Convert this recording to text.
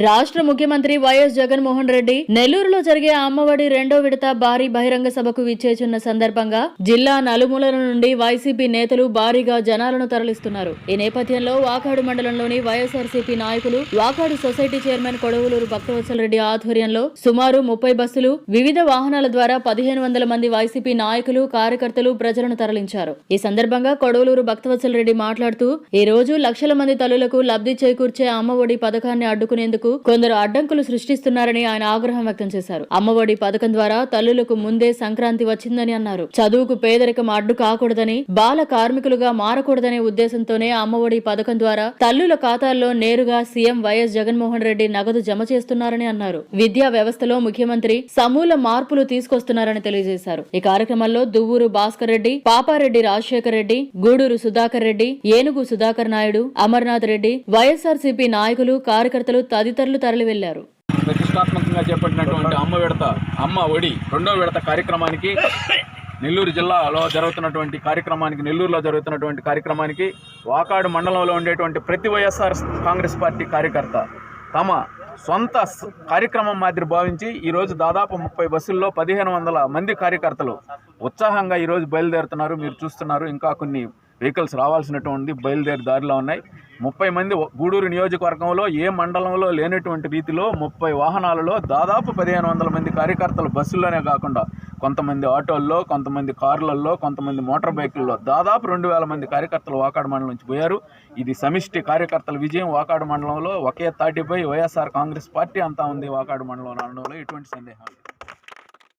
రాష్ట్ర ముఖ్యమంత్రి వైఎస్ జగన్మోహన్ రెడ్డి నెల్లూరులో జరిగే అమ్మఒడి రెండో విడత భారీ బహిరంగ సభకు విచ్చేచున్న సందర్భంగా జిల్లా నలుమూలల నుండి వైసీపీ నేతలు భారీగా జనాలను తరలిస్తున్నారు. ఈ నేపథ్యంలో వాకాడు మండలంలోని వైఎస్ఆర్సీపీ నాయకులు వాకాడు సొసైటీ చైర్మన్ కొడవలూరు భక్తవత్సల రెడ్డి ఆధ్వర్యంలో సుమారు ముప్పై బస్సులు వివిధ వాహనాల ద్వారా పదిహేను వందల మంది వైసీపీ నాయకులు కార్యకర్తలు ప్రజలను తరలించారు. ఈ సందర్భంగా కొడవలూరు భక్తవత్సల రెడ్డి మాట్లాడుతూ ఈ రోజు లక్షల మంది తల్లులకు లబ్ధి చేకూర్చే అమ్మఒడి పథకాన్ని అడ్డుకునేందుకు కొందరు అడ్డంకులు సృష్టిస్తున్నారని ఆయన ఆగ్రహం వ్యక్తం చేశారు. అమ్మఒడి పథకం ద్వారా తల్లులకు ముందే సంక్రాంతి వచ్చిందని అన్నారు. చదువుకు పేదరికం అడ్డు కాకూడదని బాల కార్మికులుగా మారకూడదనే ఉద్దేశంతోనే అమ్మఒడి పథకం ద్వారా తల్లుల ఖాతాల్లో నేరుగా సీఎం వైఎస్ జగన్మోహన్ రెడ్డి నగదు జమ చేస్తున్నారని అన్నారు. విద్యా వ్యవస్థలో ముఖ్యమంత్రి సమూల మార్పులు తీసుకొస్తున్నారని తెలియజేశారు. ఈ కార్యక్రమంలో దువ్వూరు భాస్కర్ రెడ్డి పాపారెడ్డి రాజశేఖర్ రెడ్డి గూడూరు సుధాకర్ రెడ్డి ఏనుగు సుధాకర్ నాయుడు అమర్నాథ్ రెడ్డి వైఎస్ఆర్సీపీ నాయకులు కార్యకర్తలు తదితరులు తదితరులు తరలివెళ్ళారు ప్రతిష్టాత్మకంగా చేపట్టినటువంటి అమ్మ విడత అమ్మ ఒడి రెండో విడత కార్యక్రమానికి నెల్లూరు జిల్లాలో జరుగుతున్నటువంటి కార్యక్రమానికి నెల్లూరులో జరుగుతున్నటువంటి కార్యక్రమానికి వాకాడు మండలంలో ఉండేటువంటి ప్రతి వైఎస్ఆర్ కాంగ్రెస్ పార్టీ కార్యకర్త తమ సొంత కార్యక్రమం మాదిరి భావించి ఈరోజు దాదాపు ముప్పై బస్సుల్లో పదిహేను వందల మంది కార్యకర్తలు ఉత్సాహంగా ఈరోజు బయలుదేరుతున్నారు. మీరు చూస్తున్నారు ఇంకా కొన్ని వెహికల్స్ రావాల్సినటువంటి బయలుదేరి దారిలో ఉన్నాయి. ముప్పై మంది గూడూరు నియోజకవర్గంలో ఏ మండలంలో లేనటువంటి రీతిలో ముప్పై వాహనాలలో దాదాపు పదిహేను వందల మంది కార్యకర్తలు బస్సుల్లోనే కాకుండా కొంతమంది ఆటోల్లో కొంతమంది కార్లలో కొంతమంది మోటార్ బైకుల్లో దాదాపు రెండు వేల మంది కార్యకర్తలు వాకాడు మండలం నుంచి పోయారు. ఇది సమిష్టి కార్యకర్తల విజయం. వాకాడు మండలంలో ఒకే తాటిపై వైఎస్ఆర్ కాంగ్రెస్ పార్టీ అంతా ఉంది. వాకాడు మండలం అనడంలో ఎటువంటి సందేహం